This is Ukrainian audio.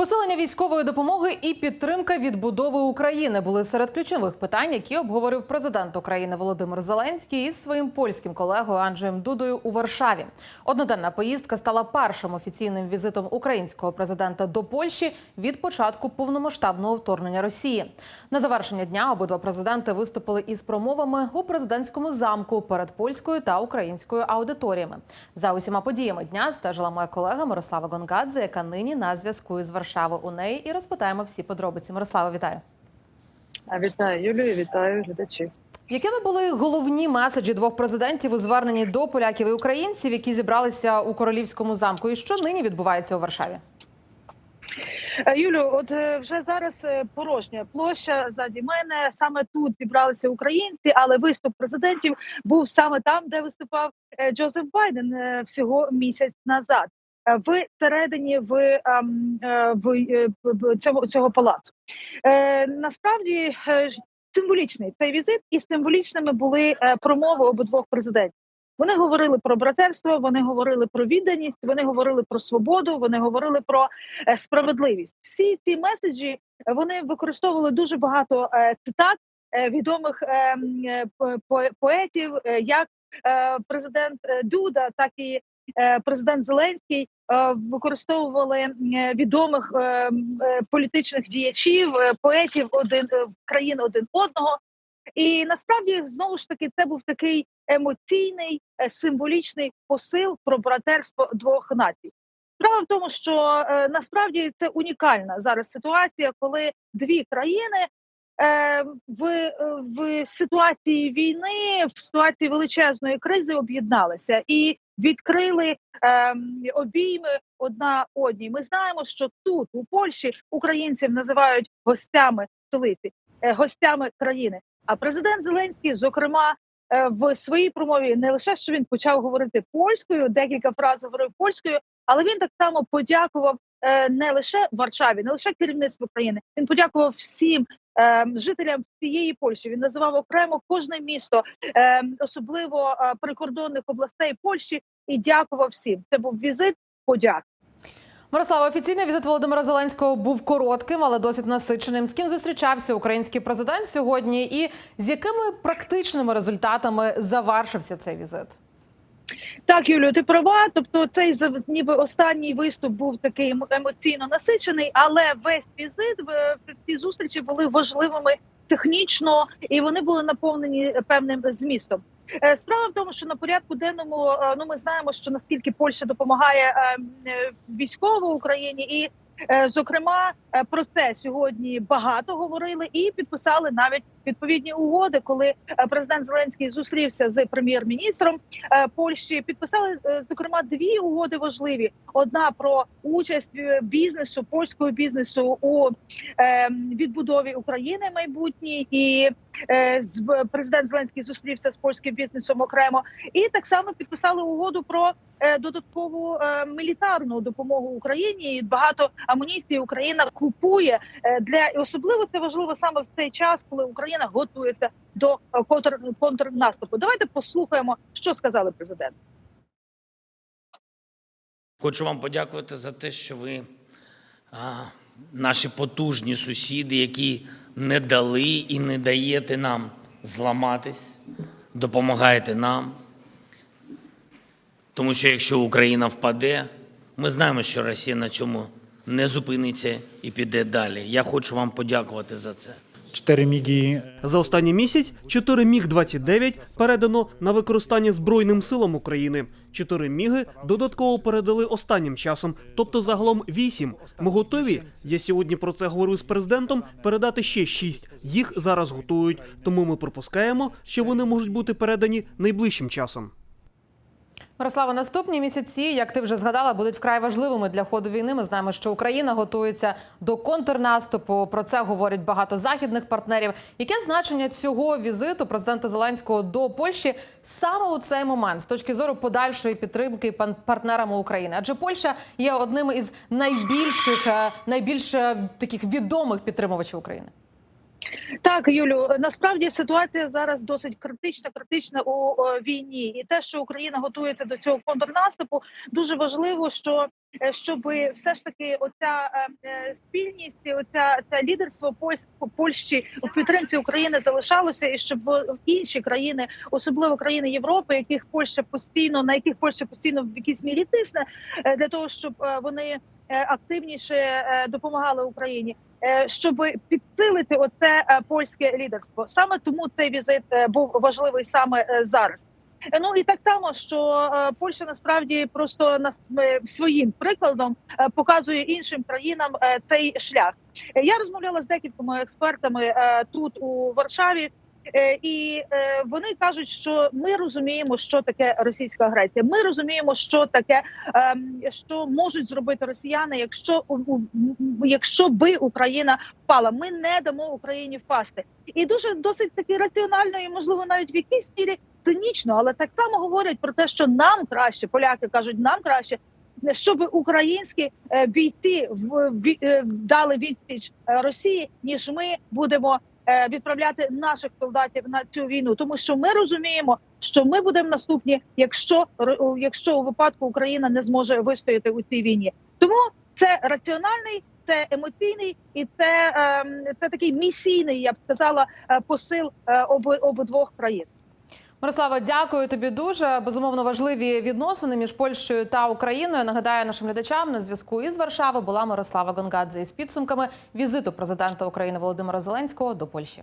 Посилення військової допомоги і підтримка відбудови України були серед ключових питань, які обговорив президент України Володимир Зеленський із своїм польським колегою Анджеєм Дудою у Варшаві. Одноденна поїздка стала першим офіційним візитом українського президента до Польщі від початку повномасштабного вторгнення Росії. На завершення дня обидва президенти виступили із промовами у президентському замку перед польською та українською аудиторіями. За усіма подіями дня стежила моя колега Мирослава Гонгадзе, яка нині на зв'язку із Варшави. У неї і розпитаємо всі подробиці. Мирослава, вітаю. Вітаю, Юлію, вітаю глядачів. Якими були головні меседжі двох президентів у зверненні до поляків і українців, які зібралися у королівському замку, і що нині відбувається у Варшаві? Е, Юлю, от е, вже зараз е, порожня площа ззаді мене. Саме тут зібралися українці, але виступ президентів був саме там, де виступав Джозеф Байден всього місяць назад. Е, В середині в, ем, е, в, е, цього цього палацу насправді символічний цей візит, і символічними були промови обидвох президентів. Вони говорили про братерство, вони говорили про відданість, вони говорили про свободу, вони говорили про справедливість. Всі ці меседжі вони використовували дуже багато цитат відомих е, м, е, по- по- поетів, як президент Дуда, так і президент Зеленський використовували м, е, відомих е, е, політичних діячів, е, поетів один е, країн один одного. І насправді знову ж таки це був такий емоційний е, символічний посил про братерство двох націй. Справа в тому, що е, насправді це унікальна зараз ситуація, коли дві країни е, в, е, в ситуації війни, в ситуації величезної кризи об'єдналися і відкрили е, обійми одна одній. Ми знаємо, що тут у Польщі українців називають гостями столиці, е, гостями країни. А президент Зеленський, зокрема, е, в своїй промові не лише що він почав говорити польською, декілька фраз говорив польською, але він так само подякував е, не лише Варшаві, не лише керівництву країни. Він подякував всім е, жителям всієї Польщі. Він називав окремо кожне місто, е, особливо е, прикордонних областей Польщі, і дякував всім. Це був візит подяк. Мирослава, офіційний візит Володимира Зеленського був коротким, але досить насиченим. З ким зустрічався український президент сьогодні, і з якими практичними результатами завершився цей візит? Так, Юлію, ти права. Тобто, цей ніби останній виступ був такий ем- емоційно насичений, але весь візит ці зустрічі були важливими технічно і вони були наповнені певним змістом. Е, Справа в тому, що на порядку денному е, ну ми знаємо, що наскільки Польща допомагає е, е, військово Україні, і зокрема про це сьогодні багато говорили і підписали навіть відповідні угоди, коли е, президент Зеленський зустрівся з прем'єр-міністром е, Польщі. Підписали е, зокрема дві угоди важливі: одна про участь е, бізнесу, польського бізнесу у е, відбудові України майбутній, і е, президент Зеленський зустрівся з польським бізнесом окремо, і так само підписали угоду про е, додаткову е, мілітарну допомогу Україні. І багато амуніції Україна купує е, для і особливо це важливо саме в цей час, коли Україна готується до е, контр, контрнаступу. Давайте послухаємо, що сказали президент. Хочу вам подякувати за те, що ви а, наші потужні сусіди, які не дали і не даєте нам зламатись, допомагаєте нам. Тому що якщо Україна впаде, ми знаємо, що Росія на цьому не зупиниться і піде далі. Я хочу вам подякувати за це. Cztery migi За останній місяць 4 міг-29 передано на використання Збройним силам України. 4 міги додатково передали останнім часом, тобто загалом 8. Ми готові. Я сьогодні про це говорив з президентом. Передати ще 6. Їх зараз готують. Тому ми припускаємо, що вони можуть бути передані найближчим часом. Мирослава, наступні місяці, як ти вже згадала, будуть вкрай важливими для ходу війни. Ми знаємо, що Україна готується до контрнаступу. Про це говорять багато західних партнерів. Яке значення цього візиту президента Зеленського до Польщі саме у цей момент з точки зору подальшої підтримки партнерами України? Адже Польща є одним із найбільших, е, найбільш е, таких відомих підтримувачів України. Так, Юлю, насправді ситуація зараз досить критична, критична у війні, і те, що Україна готується до цього контрнаступу, дуже важливо, що е, щоб все ж таки оця е, е, спільність, оця це лідерство Польщі у підтримці України залишалося, і щоб інші країни, особливо країни Європи, яких Польща постійно на яких Польща постійно в якійсь мірі тисне, для того, щоб вони активніше е, допомагали Україні е, щоб підсилити оце е, польське лідерство. Саме тому цей візит е, був важливий саме е, зараз. Е, Ну і так само, що е, Польща насправді просто нас е, своїм прикладом е, показує іншим країнам е, цей шлях. Е, Я розмовляла з декількома експертами е, тут у Варшаві. Е, І е, вони кажуть, що ми розуміємо, що таке російська агресія. Ми розуміємо, що таке, ем, що можуть зробити росіяни, якщо якщо би Україна впала. Ми не дамо Україні впасти. І дуже досить таки раціонально, і можливо навіть в якійсь мірі цинічно, але так само говорять про те, що нам краще, поляки кажуть, нам краще. Щоб українські е, бійці в е, дали відсіч Росії, ніж ми будемо відправляти наших солдатів на цю війну, тому що ми розуміємо, що ми будемо наступні, якщо якщо у випадку Україна не зможе вистояти у цій війні. Тому це раціональний, це емоційний і це, ем, це такий місійний, я б сказала, е, посил е, обидвох країн. Мирослава, дякую тобі дуже. Безумовно важливі відносини між Польщею та Україною. Нагадаю нашим глядачам на зв'язку із Варшави була Мирослава Гонгадзе із підсумками візиту президента України Володимира Зеленського до Польщі.